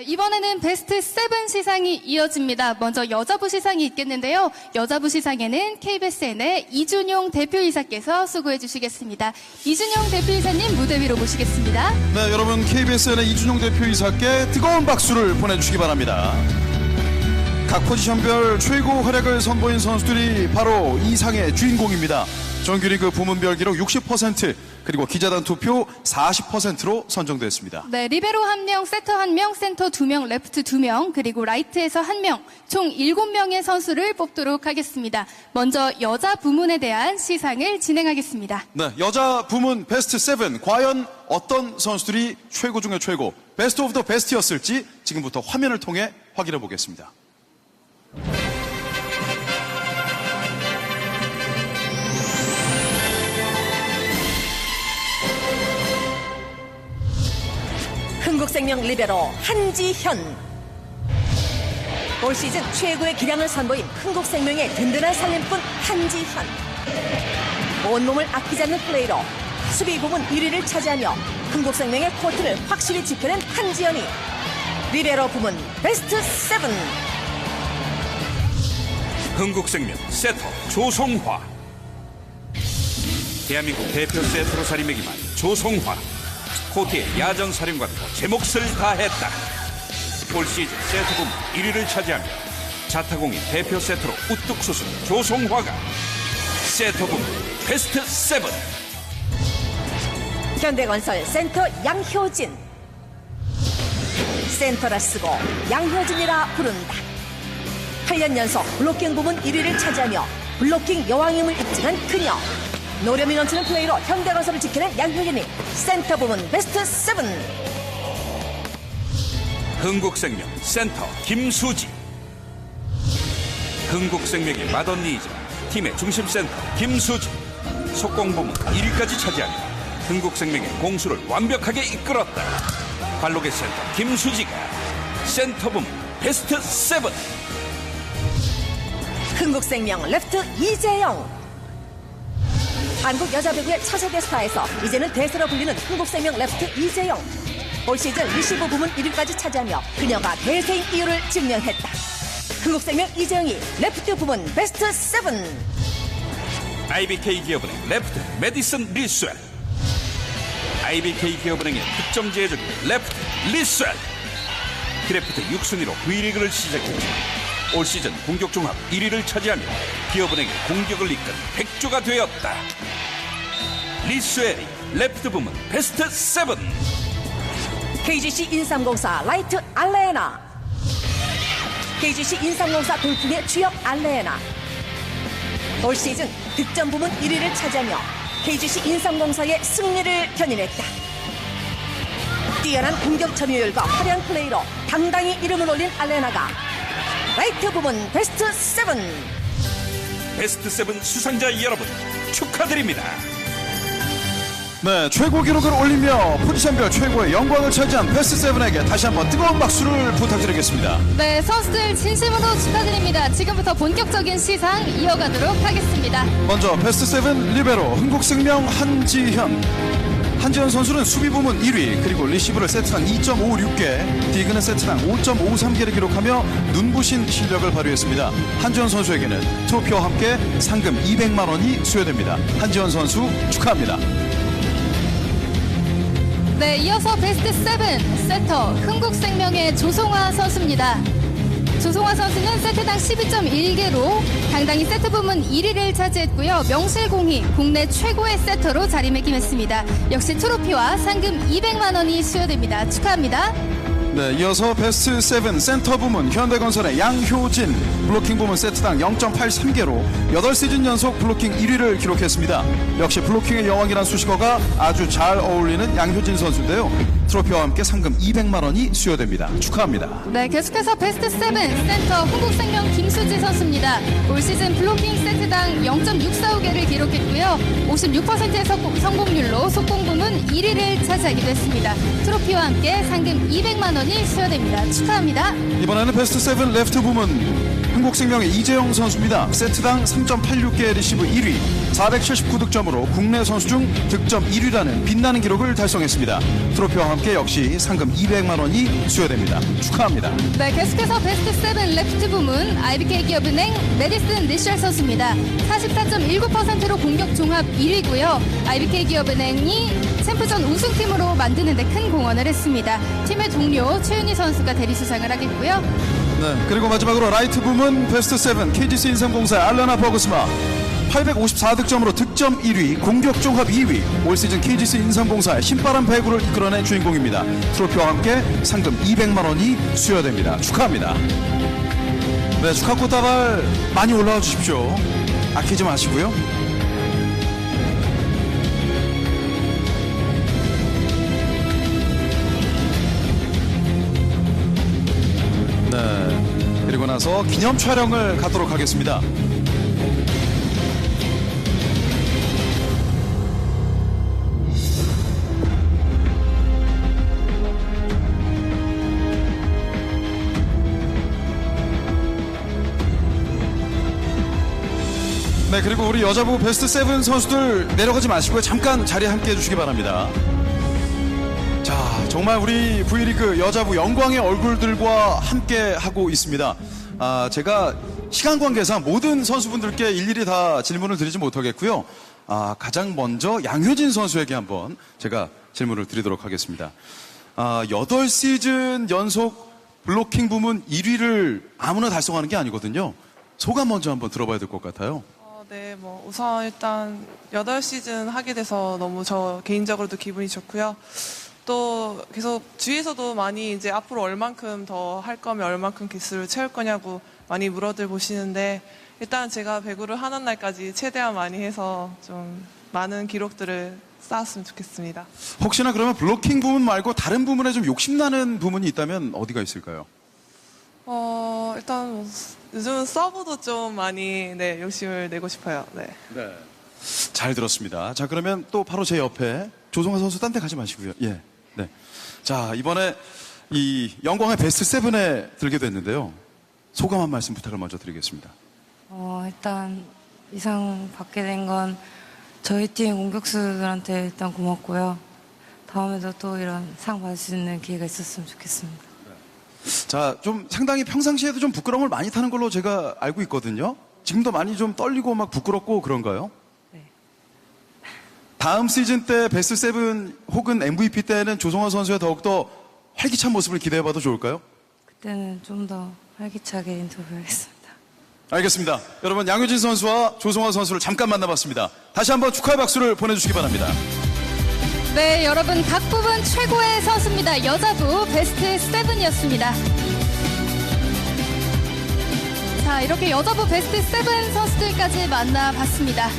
네, 이번에는 베스트 세븐 시상이 이어집니다. 먼저 여자부 시상이 있겠는데요. 여자부 시상에는 KBSN의 이준용 대표이사께서 수고해 주시겠습니다. 이준용 대표이사님 무대 위로 모시겠습니다. 네, 여러분 KBSN의 이준용 대표이사께 뜨거운 박수를 보내주시기 바랍니다. 각 포지션별 최고 활약을 선보인 선수들이 바로 이 상의 주인공입니다. 정규리그 부문별 기록 60% 그리고 기자단 투표 40%로 선정됐습니다. 네, 리베로 1명, 세터 1명, 센터 2명, 레프트 2명, 그리고 라이트에서 1명, 총 7명의 선수를 뽑도록 하겠습니다. 먼저 여자 부문에 대한 시상을 진행하겠습니다. 네, 여자 부문 베스트 7 과연 어떤 선수들이 최고 중의 최고 베스트 오브 더 베스트였을지 지금부터 화면을 통해 확인해 보겠습니다. 흥국생명 리베로 한지현. 올 시즌 최고의 기량을 선보인 흥국생명의 든든한 살림꾼 한지현. 온몸을 아끼지 않는 플레이로 수비 부문 1위를 차지하며 흥국생명의 코트를 확실히 지켜낸 한지현이 리베로 부문 베스트 7 흥국생명 세터 조성화. 대한민국 대표 세터로 자리매김한 조성화 코트의 야전사령관으로 제 몫을 다했다. 올 시즌 세터 부문 1위를 차지하며 자타공인 대표 세터로 우뚝 솟은 조성화가 세터 부문 베스트 7 현대건설 센터 양효진. 센터라 쓰고 양효진이라 부른다. 8년 연속 블로킹 부문 1위를 차지하며 블로킹 여왕임을 입증한 그녀 노련미 넘치는 플레이로 현대 건설을 지켜낸 양효진이 센터 부문 베스트 7 흥국생명 센터 김수지. 흥국생명의 맏언니이자 팀의 중심 센터 김수지. 속공 부문 1위까지 차지하며 흥국생명의 공수를 완벽하게 이끌었다. 관록의 센터 김수지가 센터 부문 베스트 7 흥국생명 레프트 이재영 한국 여자 배구의 차세대 스타에서 이제는 대세로 불리는 흥국생명 레프트 이재영. 올 시즌 리시브 부문 1위까지 차지하며 그녀가 대세인 이유를 증명했다. 흥국생명 이재영이 레프트 부문 베스트 7 IBK 기업은행 레프트 메디슨 리스웰. IBK 기업은행의 득점 제조기 레프트 리스웰. 드래프트 6순위로 V리그를 시작했지만 올 시즌 공격 종합 1위를 차지하며 기업은행의 공격을 이끈 백조가 되었다. 리스웰이 레프트 부문 베스트 7 KGC 인삼공사 라이트 알레나. KGC 인삼공사 돌풍의 주역 알레나. 올 시즌 득점 부문 1위를 차지하며 KGC 인삼공사의 승리를 견인했다. 뛰어난 공격 점유율과 화려한 플레이로 당당히 이름을 올린 알레나가 라이트 부문 베스트 7 베스트 7 수상자 여러분 축하드립니다. 네, 최고 기록을 올리며 포지션별 최고의 영광을 차지한 베스트 7에게 다시 한번 뜨거운 박수를 부탁드리겠습니다. 네, 선수들 진심으로 축하드립니다. 지금부터 본격적인 시상 이어가도록 하겠습니다. 먼저 베스트 7 리베로 흥국생명 한지현 한지현 선수는 수비 부문 1위 그리고 리시브를 세트당 2.56개 디그는 세트당 5.53개를 기록하며 눈부신 실력을 발휘했습니다. 한지현 선수에게는 트로피와 함께 상금 200만 원이 수여됩니다. 한지현 선수 축하합니다. 네, 이어서 베스트 7 세터 흥국생명의 조송화 선수입니다. 조송화 선수는 세트당 12.1개로 당당히 세트 부문 1위를 차지했고요. 명실공히 국내 최고의 세터로 자리매김했습니다. 역시 트로피와 상금 200만 원이 수여됩니다. 축하합니다. 네, 이어서 베스트 7 센터 부문 현대건설의 양효진 블로킹 부문 세트당 0.83개로 8시즌 연속 블로킹 1위를 기록했습니다. 역시 블로킹의 여왕이란 수식어가 아주 잘 어울리는 양효진 선수인데요. 트로피와 함께 상금 200만 원이 수여됩니다. 축하합니다. 네, 계속해서 베스트 7 센터 흥국생명 김수지 선수입니다. 올 시즌 블로킹 세트당 0.645개를 기록했고요. 56%의 성공률로 속공 부문 1위를 차지하기도 했습니다. 트로피와 함께 상금 200만 원이 수여됩니다. 축하합니다. 이번에는 베스트 7 레프트 부문 한국생명의 이재영 선수입니다. 세트당 3.86개 리시브 1위, 479득점으로 국내 선수 중 득점 1위라는 빛나는 기록을 달성했습니다. 트로피와 함께 역시 상금 200만 원이 수여됩니다. 축하합니다. 네, 계속해서 베스트 7 레프트 부문 IBK 기업은행 메디슨 리셜 선수입니다. 44.19%로 공격 종합 1위고요. IBK 기업은행이 챔프전 우승팀으로 만드는 데 큰 공헌을 했습니다. 팀의 동료 최윤희 선수가 대리 수상을 하겠고요. 네, 그리고 마지막으로 라이트 부문 베스트 7 KGC 인삼공사 알라나 버그스마 854득점으로 득점 1위, 공격 종합 2위, 올 시즌 KGC 인삼공사의 신바람 배구를 이끌어낸 주인공입니다. 트로피와 함께 상금 200만 원이 수여됩니다. 축하합니다. 네, 축하 꽃다발 많이 올라와 주십시오. 아끼지 마시고요. 나서 기념 촬영을 갖도록 하겠습니다. 네, 그리고 우리 여자부 베스트 세븐 선수들 내려가지 마시고요. 잠깐 자리에 함께 해주시기 바랍니다. 자, 정말 우리 V리그 여자부 영광의 얼굴들과 함께 하고 있습니다. 아, 제가 시간 관계상 모든 선수분들께 일일이 다 질문을 드리지 못하겠고요. 아, 가장 먼저 양효진 선수에게 한번 제가 질문을 드리도록 하겠습니다. 아, 8시즌 연속 블로킹 부문 1위를 아무나 달성하는 게 아니거든요. 소감 먼저 한번 들어봐야 될 것 같아요. 어, 네, 뭐 우선 일단 8시즌 하게 돼서 너무 저 개인적으로도 기분이 좋고요. 또 계속 주위에서도 많이 이제 앞으로 얼만큼 더 할 거면 얼만큼 개수를 채울 거냐고 많이 물어들 보시는데 일단 제가 배구를 하는 날까지 최대한 많이 해서 좀 많은 기록들을 쌓았으면 좋겠습니다. 혹시나 그러면 블로킹 부문 말고 다른 부문에 좀 욕심나는 부문이 있다면 어디가 있을까요? 어, 일단 뭐 요즘은 서브도 좀 많이 네, 욕심을 내고 싶어요. 네. 잘 들었습니다. 자, 그러면 또 바로 제 옆에 조성아 선수 딴 데 가지 마시고요. 예. 네. 자, 이번에 이 영광의 베스트 세븐에 들게 됐는데요. 소감 한 말씀 부탁을 먼저 드리겠습니다. 어, 일단 이상 받게 된 건 저희 팀 공격수들한테 일단 고맙고요. 다음에도 또 이런 상 받을 수 있는 기회가 있었으면 좋겠습니다. 자, 좀 상당히 평상시에도 좀 부끄러움을 많이 타는 걸로 제가 알고 있거든요. 지금도 많이 좀 떨리고 막 부끄럽고 그런가요? 네. 다음 시즌 때 베스트 세븐 혹은 MVP 때는 조성아 선수의 더욱더 활기찬 모습을 기대해봐도 좋을까요? 그때는 좀 더 활기차게 인터뷰하겠습니다. 알겠습니다. 여러분 양효진 선수와 조성아 선수를 잠깐 만나봤습니다. 다시 한번 축하의 박수를 보내주시기 바랍니다. 네, 여러분 각 부분 최고의 선수입니다. 여자부 베스트 7이었습니다. 자, 이렇게 여자부 베스트 7 선수들까지 만나봤습니다.